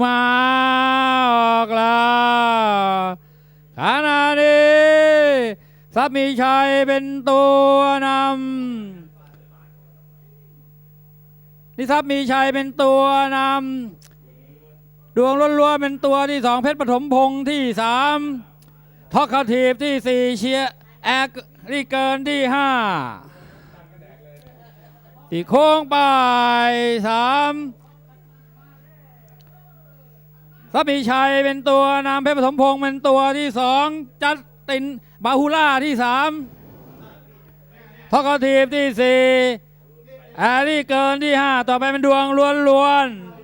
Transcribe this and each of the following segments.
มาออกแล้วขณะนี้สับมีชัยเป็นตัวนำนิทัพมีชัยเป็นตัวนำดวงล้วนๆเป็นตัวที่สองเพชรปฐมพงษ์ที่สามทอกคาทีฟที่สี่เชียร์แอครีเกินที่ห้าที่โค้งไปสาม สับมีชัยเป็นตัวนำเพชรปฐมพงษ์เป็นตัวที่สองจัดตินบาฮูล่าที่สามทอกทีฟที่สี่แอรี่เกินที่ห้าต่อไปเป็นดวงล้วนๆ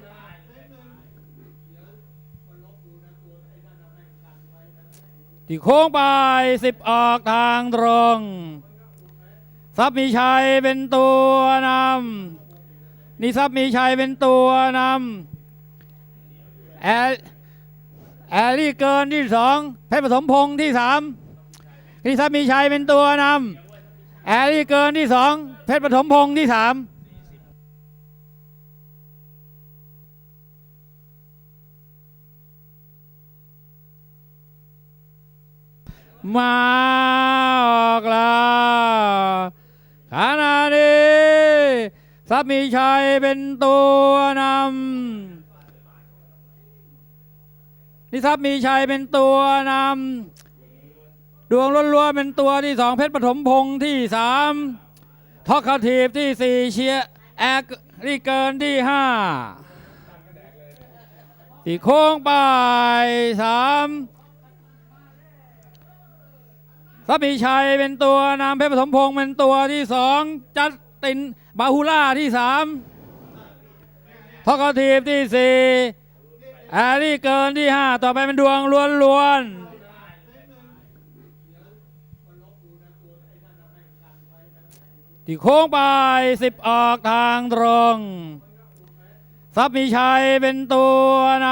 ที่โค้งไปสิบออกทางตรงทรัพย์มีชัยเป็นตัวนำนี่ทรัพย์มีชัยเป็นตัวนำ แอลแอลลี่เกินที่สองเพชรปฐมพงษ์ที่สามนี่ทรัพย์มีชัยเป็นตัวนำแอลลี่เกินที่สองเพชรปฐมพงษ์ที่สามมาออกล้วขณะนี้ทรัพย์มีชัยเป็นตัวนำ นี่ทรัพย์มีชัยเป็นตัวนำดวงล้วนๆเป็นตัวที่สองเพชรปฐมพงษ์ที่สามทอกคาทีฟที่สี่เชียแอครีเกินที่ห้าที่โค้งไปสามทรัพย์มีชัยเป็นตัวนำเพชรปฐมพงษ์เป็นตัวที่สองจัดตินบาฮูล่าที่สามทอกอทีฟที่สี่ แอรี่เกินที่ห้าต่อไปเป็นดวงล้วนๆที่โค้งไปสิบออกทางตรงทรัพย์มีชัยเป็นตัวน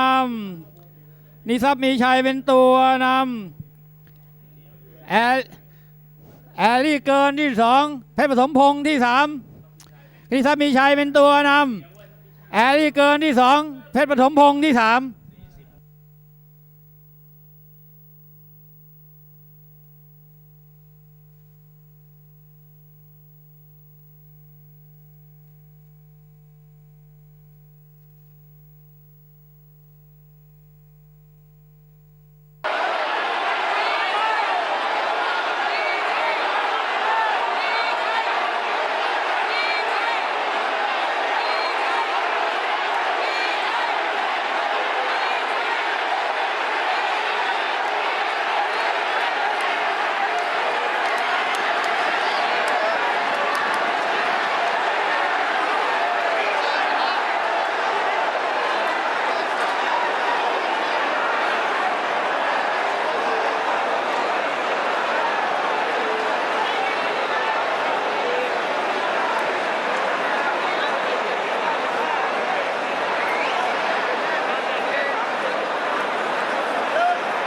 ำนี่ทรัพย์มีชัยเป็นตัวนำแอลแอลี่เกินที่สองเพชรปฐมพงษ์ที่สามนี่ทรัพย์มีชัยเป็นตัวนำ แอลลี่เกินที่สองเพชรปฐมพงศ์ที่สาม